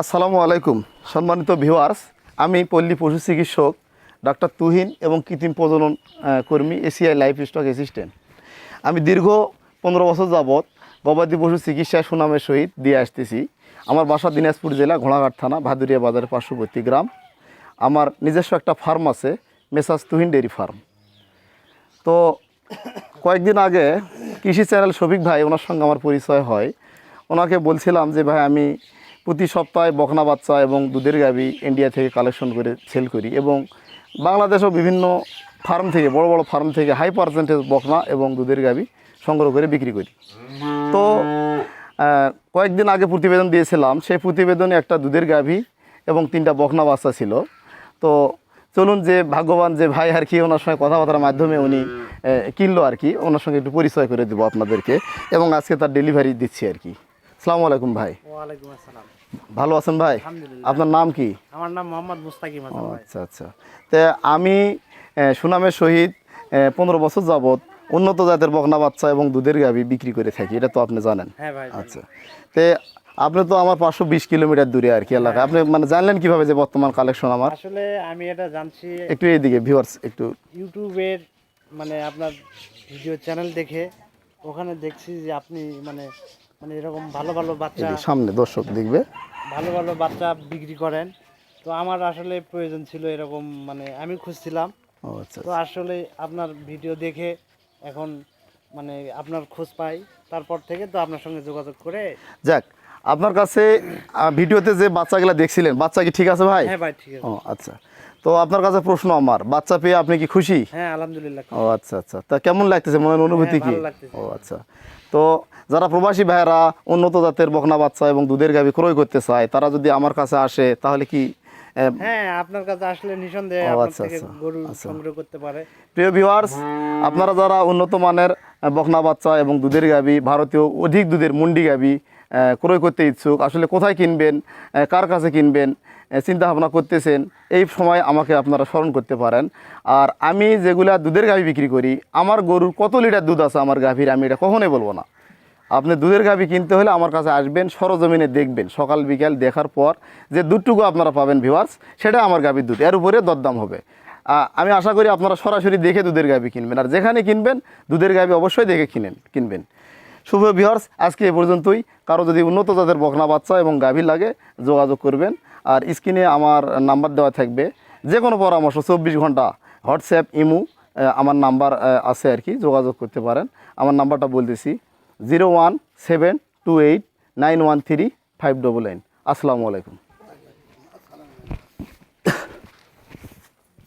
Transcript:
আসসালামু আলাইকুম, সম্মানিত ভিউয়ার্স। আমি পল্লী পশু চিকিৎসক ডাক্তার তুহিন এবং কৃত্রিম প্রজনন কর্মী এসিআই লাইফ স্টক অ্যাসিস্ট্যান্ট আমি দীর্ঘ পনেরো বছর যাবৎ গবাদি পশু চিকিৎসায় সুনামের সহিত দিয়ে আসতেছি। আমার বাসা দিনাজপুর জেলা ঘোড়াঘাট থানা, ভাদুরিয়া বাজারের পার্শ্ববর্তী গ্রাম। আমার নিজস্ব একটা ফার্ম আছে, মেসাজ তুহিন ডেয়ারি ফার্ম। তো কয়েকদিন আগে কৃষি চ্যানেল শফিক ভাই ওনার সঙ্গে আমার পরিচয় হয়। ওনাকে বলছিলাম যে, ভাই, আমি প্রতি সপ্তাহে বকনা বাচ্চা এবং দুধের গাবি ইন্ডিয়া থেকে কালেকশন করে সেল করি এবং বাংলাদেশেও বিভিন্ন ফার্ম থেকে, বড় বড় ফার্ম থেকে হাই পার্সেন্টেজ বকনা এবং দুধের গাবি সংগ্রহ করে বিক্রি করি। তো কয়েকদিন আগে প্রতিবেদন দিয়েছিলাম, সেই প্রতিবেদনে একটা দুধের গাভী এবং তিনটা বকনা বাচ্চা ছিল। তো চলুন যে ভাগ্যবান যে ভাই আর কি, ওনার সঙ্গে কথাবার্তার মাধ্যমে উনি কিনলো আর কি, ওনার সঙ্গে একটু পরিচয় করে দেবো আপনাদেরকে এবং আজকে তার ডেলিভারি দিচ্ছি আর কি। সালামু আলাইকুম ভাই। ওয়ালাইকুম আসসালাম। ভালো আছেন ভাই? আপনার নাম কি? আমার নাম মোহাম্মদ মুস্তাকিম হাসান আচ্ছা আচ্ছা। তো আমি সুনামের সহিত পনেরো বছর যাবৎ উন্নত জাতের বকনা বাচ্চা এবং দুধের গাভী বিক্রি করে থাকি এটা তো আপনি জানেন। হ্যাঁ। আচ্ছা। তে আপনি তো আমার পাঁচশো বিশ কিলোমিটার দূরে আর কি এলাকা। আপনি মানে জানলেন কীভাবে যে বর্তমান কালেকশন আমার? আসলে আমি এটা জানছি একটু এইদিকে ভিউয়ার্স একটু। ইউটিউবের মানে আপনার ভিডিও চ্যানেল দেখে ওখানে দেখছি যে আপনি মানে মানে এরকম ভালো ভালো বাচ্চা সামনে দর্শক দেখবে। ভালো ভালো বাচ্চা বিক্রি করেন। তো আমার আসলে প্রয়োজন ছিল এরকম মানে আমি খুঁজছিলাম। ও আচ্ছা তো আসলে আপনার ভিডিও দেখে এখন মানে আপনার খোঁজ পাই। তারপর থেকে তো আপনার সঙ্গে যোগাযোগ করে যাক আপনার কাছে ভিডিওতে যে বাচ্চাগুলো দেখছিলেন বাচ্চা কি ঠিক আছে ভাই? হ্যাঁ ভাই ঠিক আছে। ও আচ্ছা। তো আপনার কাছে প্রশ্ন আমার বাচ্চা পেয়ে আপনি কি খুশি? হ্যাঁ আলহামদুলিল্লাহ ও আচ্ছা আচ্ছা। তা কেমন লাগতেছে মনের অনুভূতি হ্যাঁ, কি? ও আচ্ছা। তো যারা প্রবাসী ভাইয়েরা উন্নত জাতের বকনা বাচ্চা এবং দুধের গাভী ক্রয় করতে চায় তারা যদি আমার কাছে আসে তাহলে কি হ্যাঁ আপনার কাছে আসলে নিঃসন্দেহে আপনার আচ্ছা, থেকে আচ্ছা, গরু আচ্ছা। সংগ্রহ করতে পারে। প্রিয় ভিউয়ার্স আপনারা যারা উন্নত মানের বকনা বাচ্চা এবং দুধের গাবি ভারতীয় অধিক দুধের মুন্ডি গাবি ক্রয় করতে ইচ্ছুক, আসলে কোথায় কিনবেন কার কাছে কিনবেন চিন্তা ভাবনা করতেছেন, এই সময় আমাকে আপনারা স্মরণ করতে পারেন। আর আমি যেগুলা দুধের গাভি বিক্রি করি, আমার গরুর কত লিটার দুধ আছে আমার গাভীর, আমি এটা কখনোই বলব না। আপনি দুধের গাভি কিনতে হলে আমার কাছে আসবেন, সরজমিনে দেখবেন, সকাল বিকাল দেখার পর যে দুধটুকু আপনারা পাবেন ভিওয়ার্স সেটা আমার গাভীর দুধ, এর উপরে দরদাম হবে। আমি আশা করি আপনারা সরাসরি দেখে দুধের গাভি কিনবেন, আর যেখানে কিনবেন, দুধের গাভি অবশ্যই দেখে কিনেন, কিনবেন। শুভ বিহর্স আজকে এ পর্যন্তই। কারও যদি উন্নত জাতের বকনা বাচ্চা এবং গাভীর লাগে, যোগাযোগ করবেন। আর স্ক্রিনে আমার নাম্বার দেওয়া থাকবে। যে কোনো পরামর্শ, চব্বিশ ঘণ্টা হোয়াটসঅ্যাপ, ইমু আমার নাম্বার আছে আর কি, যোগাযোগ করতে পারেন। আমার নাম্বারটা বলতেছি, zero one seven two eight nine one three five double nine. আসসালামু আলাইকুম।